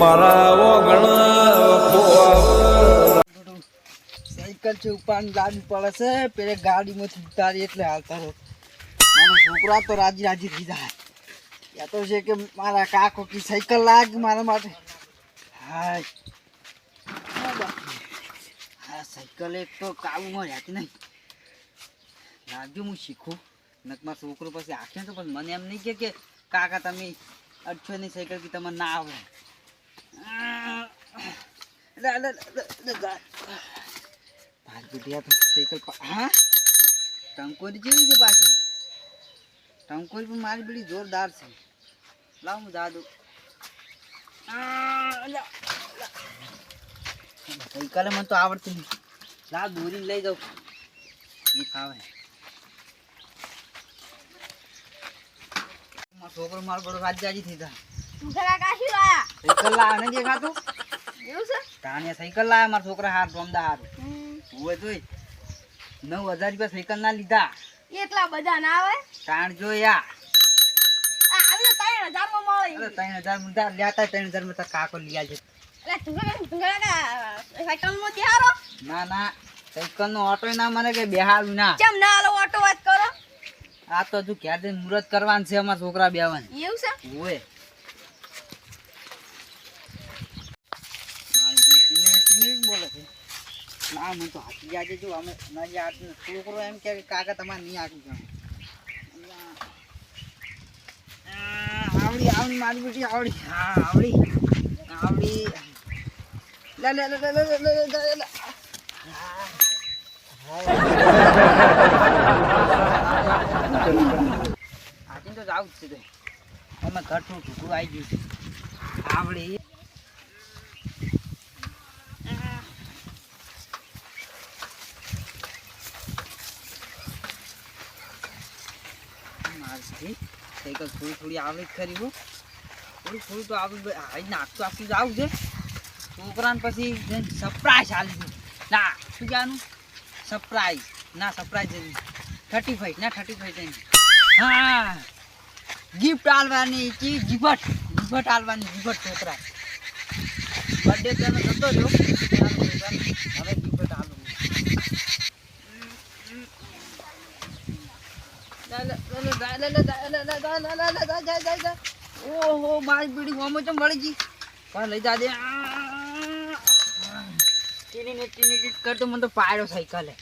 મારા ઓગણ સાયકલ છે ઉપર લાવી પડે છે, પેલે ગાડીમાંથી ઉતારી એટલે હાલતા રહો. મારો છોકરા તો રાજી રાજી થઈ જાય. ત્યાં તો છે કે મારા કાકો કી સાયકલ લાગ મારા માટે. હાય. હા, સાયકલ એક તો કાબુમાં રહેતી નહીં. લાગ્યું હું શીખું. નક મારો છોકરો પછી આખે તો પણ મને એમ નહીં કે કાકા તમે અડછો ની સાયકલ કે, તમને ના આવડે લે, લે, લે, લે, લે, જા. ભાગી ગયા તો સાયકલ હા? ટંકોરી જેવી છે પાછી. ટંકોરી પણ મારી બીડી જોરદાર છે. લાવ હું દાદુ સાયકલે મને તો આવડતી નહીં. લા દોરી લઈ જાઉં. એ ખાવે છોકરો મારો બડો રાજાજી થઈ જાય તું ઘરા કાશી લાયા. સાયકલ લાવ ને દેખાતું એવું છે? તાણિયા સાયકલ લાવે મારા છોકરા હાર રોમદા હાર. હોય તોય નવ હજાર રૂપિયા સાયકલ ના લીધા. એટલા બધા ના આવે? તાણ જો યા ત્રણ હજાર મુદ્દા લેતા ત્રણ હજારમાં કાકો લઈ આવજે ના ના સાયકલ નો ઓટો ના મને કે બેહારું ના. કેમ ના હાલો ઓટો વાત કરો? આ તો હજુ ક્યારે મુહૂર્ત કરવાનું છે અમારા છોકરા બેવાનું એવું છે? હોય મારી બેટીને કેવી બોલે છે. ના, મને તો હાથી જાજે જો, અમે ના યાદ છોકરો એમ કે કાકા તમારે નહીં આગળ જાણ આવડી આવડી, મારી બેટી આવડી. હા, આવડી. આવડી. લે લે લે લે લે લે લે લે આજે તો જાવ જ છે અમે ઘરનું ઢૂકું આવી ગયું છે. આવડી. મારથી સાયકલ થોડી થોડી આવડે ખરી હું. થોડી થોડી તો આવડે હાઈ નાખતું જ આવું છે. છોકરાને પછી સરપ્રાઈઝ આલી ના, શું જાનું સરપ્રાઈઝ ના સરપ્રાઈઝ થર્ટી ફાઈવ ના થર્ટી ફાઈવ હા. ગિફ્ટ આલવાની ચીજ ગિફ્ટ ગિફ્ટ આલવાની. ગિફ્ટ છોકરા બર્થડે તેનો જતો રહ્યો હવે ગિફ્ટ આલું. ઓહો મારી પીડી હોમો ચમ વળી ગઈ પણ લઈ જાજે ટીની કરતો મને તો પાડ્યો સાયકલે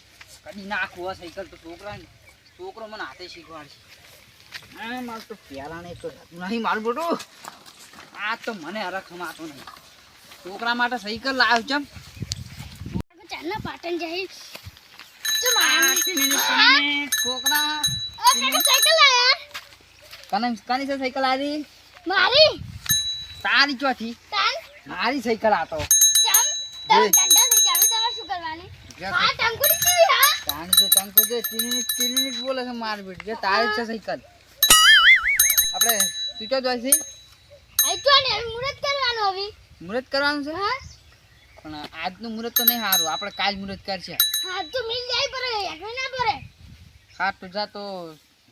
કદી નાખવું હોય સાયકલ તો છોકરા છોકરો મને હાથે શીખવાડશે આ મારું તો પહેલાને તો નહીં મારું બોટું આ તો મને હરખ ખમાતો નહીં છોકરા માટે સાયકલ લાવ ચમ ચાલના પાટણ જઈ તો છોકરા સાયકલ આયા કને કની છે સાયકલ આવી મારી. તારી ચોથી તાન. મારી સાયકલ આતો ચમ તમે કંટા થઈ જાવ તમારે શું કરવાની? હા ટંકુડી કેવી હા? તાણી તો ટંકો જે ટીની ટીની બોલે છે માર બેટ. જે તારી છે સાયકલ. આપણે તો જોઈ છે? આઈ તો ને હવે મુરત કરવાનો હવે. મુહૂર્ત કરવાનું છે? હા. પણ આજનું મુહૂર્ત તો નહીં સારું આપણે કાલ મુરત કરશે. હા તો મિલ જાય પર એકને ના પરે હા તો જા તો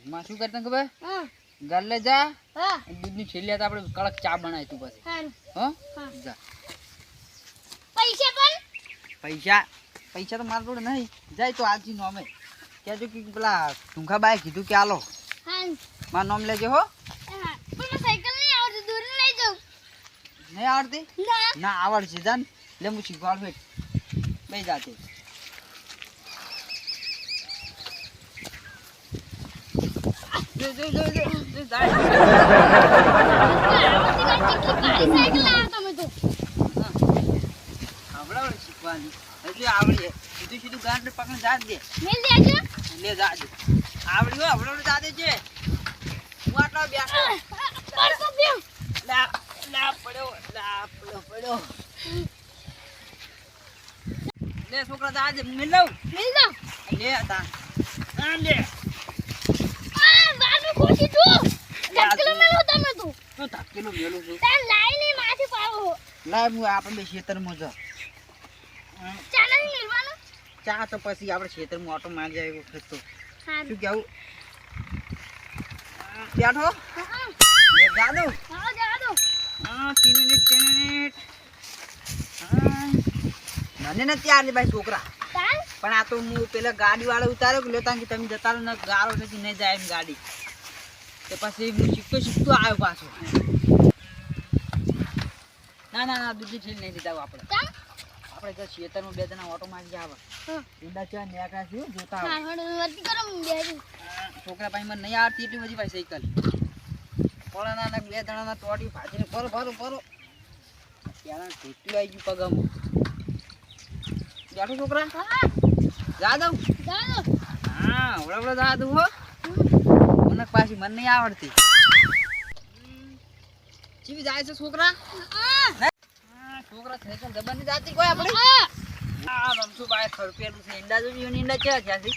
માં શું કરતા ખબર? ગાલે જા. હા. દૂધની છેલ્લી આપણે કડક ચા બનાવી તું પછી. હા? જા. પૈસા પણ? પૈસા? પૈસા તો મારા જોડે નહીં. જાય તો આજથી નોમે કહેજો કે પેલા બાય કીધું કે આલો મારું નામ લેજો હો. નહીં આવડતી? ના. ના આવડશે જાન લે હું શીખવાડું બે જાતે જો, જો, જો, જો, જો, જાય. સાયકલ લાવો તમે તો આવડાવડે શીખવાની હજુ આવડી સીધું સીધું ગાંઠ પકડ જા દે મિલ આવડી હો જા દે છે હું આટલો બેઠો લા લા પડ્યો લા પડ્યો પડ્યો લે છોકરા મિલ લઉં. મિલ દો લે તા. લે આ બારનું ખોટી તું ધક્કલો મેલો તમે તું તું ધકેલું મેલું છું. તાર લાઈને માથે પાવો લાય હું આપણે બે ખેતરમાં જા ચા તો પછી આપણે ખેતરમાં ઓટો મારી જાય એવો વખત તો સારું. શું કેવું? બેઠો? હા. જા હા દો મને નથી આલે ભાઈ છોકરા. પણ આ તો હું પેલા ગાડી વાળો ઉતાર્યો કે લેતા કે તમે જતા રહો ને ગારો નથી નહીં જાય એમ ગાડી. તો પછી હું શીખતો શીખતો આવ્યો પાછો. ના ના ના બીજી ઠીલ નહીં દીધા આપણે. આપણે તો શેતરમાં બે જણા ઓટો મારી આવે ઊંડા છે નેકળા છે જોતા છોકરા ભાઈ મને નહીં આવડતી એટલી બધી ભાઈ સાયકલ. પોળાના ના બે જણાના તોડી ભાજીને ફરો ફરો ફરો. ત્યાં ઘૂંટ્યું આવી ગયું પગમ. બેઠો છોકરા? જા દઉં હા હવડા હવડા જા દઉં હો મને પાછી મને નહીં આવડતી. ચીવી જાય છે છોકરા? છોકરા થઈ પણ જબરની જાતી કોઈ આપણે? આ રમશું ભાઈ ખરપેલું છે? ઈંડા જો ને ઈંડા કેવા થયા છે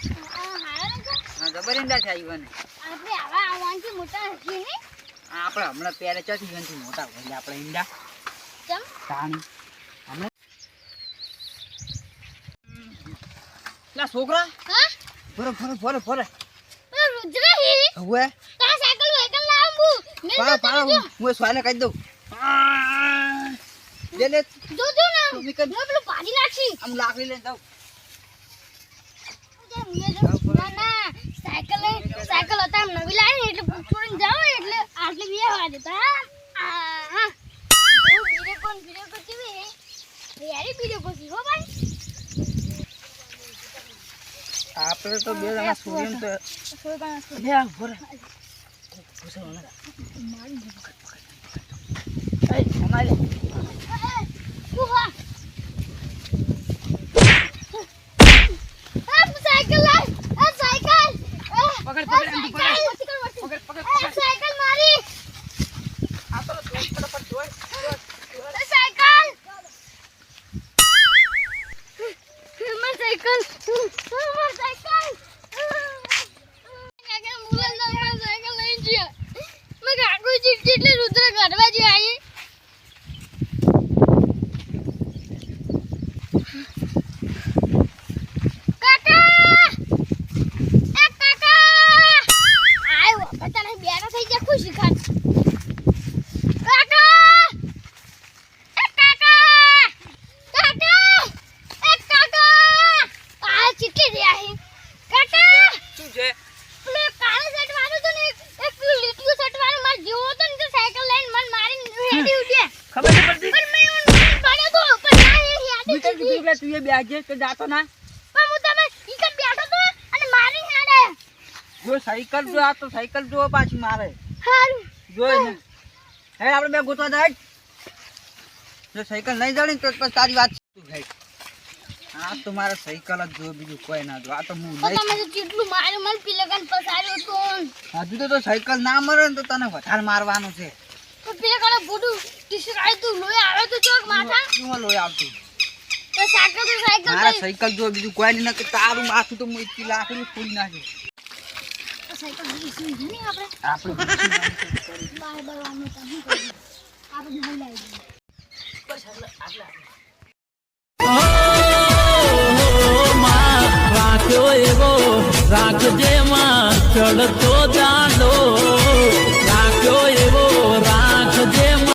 હા જબર ઈંડા થયા ઈવન આપણે આવા આવવાથી મોટા હશે ને આપણે હમણાં પહેરે ચોથી જીવનથી મોટા હોય આપણે ઈંડા. કેમ તાણી હમણાં? છોકરા. હા? ફરે ફરે ફરે ફરો. રુદ્ર હી. હવે પાડો જો હું સ્વાને કહી દઉં. લે લે. જો જો ને તું બી કર. પેલું પાડી નાખી. આમ લાકડી લઈને જાઉં. ના ના. સાયકલ સાયકલ હતા આમ નવી લાવી એટલે છોડીને જાવ એટલે આટલી બે વાગે દેતા હા હા. બીરે કોણ બીરે કો ચીવે યારી બીરે કો હો ભાઈ? આપણે તો બે જણા સૂર્યન તો આ ઘૂસો ના એ અમારે કુહા આ સાયકલ લાવ આ સાયકલ પકડ, પકડ, આંટી, પકડ. પકડ પકડ પકડ આ પકડ સાયકલ મારી આ તો દોસ્ત પર પર જોઈ જોઈ. આ સાયકલ માર સાયકલ માર સાયકલ કાકા મુલા માર સાયકલ લઈ ગયા મેં કાકુ ચીટ એટલે રુદ્ર કાઢવા જે આવી કાકા એ કાકા આયો બતાને બેરા થઈ ગયા ખુશી ખાત કાકા એ કાકા કાકા એ કાકા આ ચીટી રહ્યા હે કાકા શું છે પેલો કાળો શર્ટ વાળો તો ને એક એક પેલો લીટીયો શર્ટ વાળો માર જેવો હતો ને તો સાયકલ લઈને મને મારીને હેડી ઉડ્યા ખબર નહીં પડતી પણ મેં ઓન પડ્યો તો પણ ના એ હેડી મીટર એટલે બેજે કે જાતો ના. પણ હું તમે ઈ બેઠો તો અને મારી હાડે જો સાયકલ જો આ તો સાયકલ જો પાછી મારે. હારું. જોઈ ને હે. આપણે બે ગોતવા જાય. જો સાયકલ નહીં જડી તો પછી તારી વાત તું ભાઈ આ તો મારે સાયકલ જ જો બીજું કોઈ ના જો આ તો હું પણ તમે કેટલું માર્યું મને પેલા કન પસાર્યો તો હજુ તો તો સાયકલ ના મરે તો તને વધારે મારવાનું છે. તો પેલા ભૂડું ટી-શર્ટ આવ્યું તું લોહી આવે તો ચોક માથા? શું લોહી આવતું તો સાયકલ તો સાયકલ મારા. સાયકલ જો બીજું કોઈ નહીં કે તારું માથું તો હું એટલી લાકડી ફોડી નાખે દઈએ. એવો રાખજે માં ચડતો